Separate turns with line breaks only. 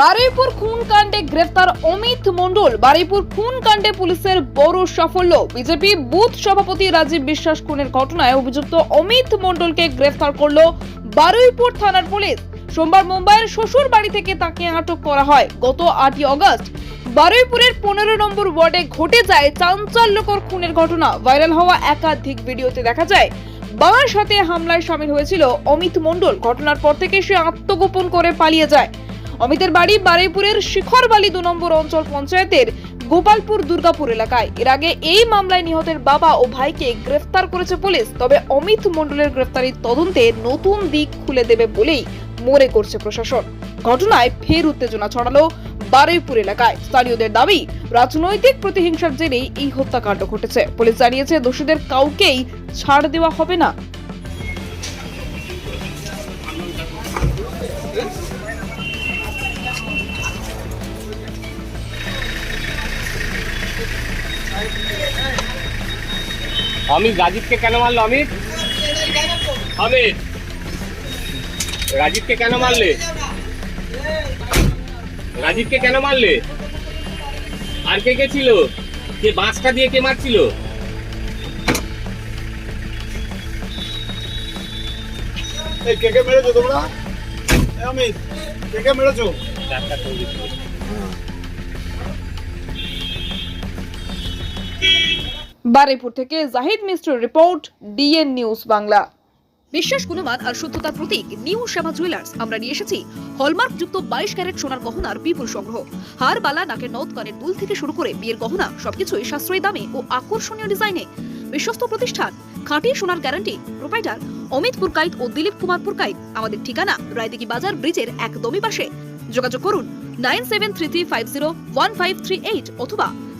বারুইপুর খুন কাণ্ডে গ্রেফতার অমিত মণ্ডল। বারুইপুর খুন কাণ্ডে পুলিশের বড় সাফল্য। বিজেপি বুথ সভাপতি রাজীব বিশ্বাস খুনের ঘটনায় অভিযুক্ত অমিত মণ্ডলকে গ্রেফতার করল বারুইপুর থানার পুলিশ। সোমবার মুম্বাইয়ের শ্বশুর বাড়ি থেকে তাকে আটক করা হয়। গত আটই অগস্ট বারুইপুরের পনেরো নম্বর ওয়ার্ডে ঘটে যায় চাঞ্চল্যকর খুনের ঘটনা। ভাইরাল হওয়া একাধিক ভিডিওতে দেখা যায়, বাবার সাথে হামলায় সামিল হয়েছিল অমিত মণ্ডল। ঘটনার পর থেকে সে আত্মগোপন করে পালিয়ে যায়। অমিতের বাড়ি বারুইপুরের শিখরবালি দু নম্বর অঞ্চল পঞ্চায়েতের গোপালপুর দুর্গাপুর এলাকায়। এর আগে এই মামলায় নিহতের বাবা ও ভাইকে গ্রেফতার করেছে পুলিশ। তবে অমিত মণ্ডলের গ্রেফতারির তদন্তে নতুন দিক খুলে দেবে বলেই মনে করছে প্রশাসন। ঘটনায় ফের উত্তেজনা ছড়ালো বারুইপুর এলাকায়। স্থানীয়দের দাবি, রাজনৈতিক প্রতিহিংসার জেরেই এই হত্যাকাণ্ড ঘটেছে। পুলিশ জানিয়েছে, দোষীদের কাউকেই ছাড় দেওয়া হবে না।
অমিত রাজীবকে কেন মারলো অমিত? অমিত রাজীবকে কেন মারলে? রাজীবকে কেন মারলে? আর কে কে ছিল? কে বাঁশটা দিয়ে কে মারছিল?
এই কে কে মেরেছো তোমরা? অমিত কে কে মেরেছো?
বারুইপুর থেকে Zahid Mishra report, DN news Bangla.
বিশ্বাস গুণমান আর শুদ্ধতার প্রতীক নিউ শ্যামা জুয়েলার্স। আমরা নিয়ে এসেছি হলমার্ক যুক্ত বাইশ ক্যারেট সোনার গহনার বিপুল সংগ্রহ। হার, বালা, নাকের নথ কানের দুল থেকে শুরু করে বিয়ের গহনা, সবকিছুই সাশ্রয়ী দামে ও আকর্ষণীয় ডিজাইনে। বিশ্বস্ত প্রতিষ্ঠান, খাঁটি সোনার গ্যারান্টি। প্রোপাইটার অমিত পুরকাইত ও দিলীপ কুমার পুরকাইত আমাদের ঠিকানা, রায়দিঘি বাজার ব্রিজের একদমই পাশে। যোগাযোগ করুন nine seven three three five zero one five three eight অথবা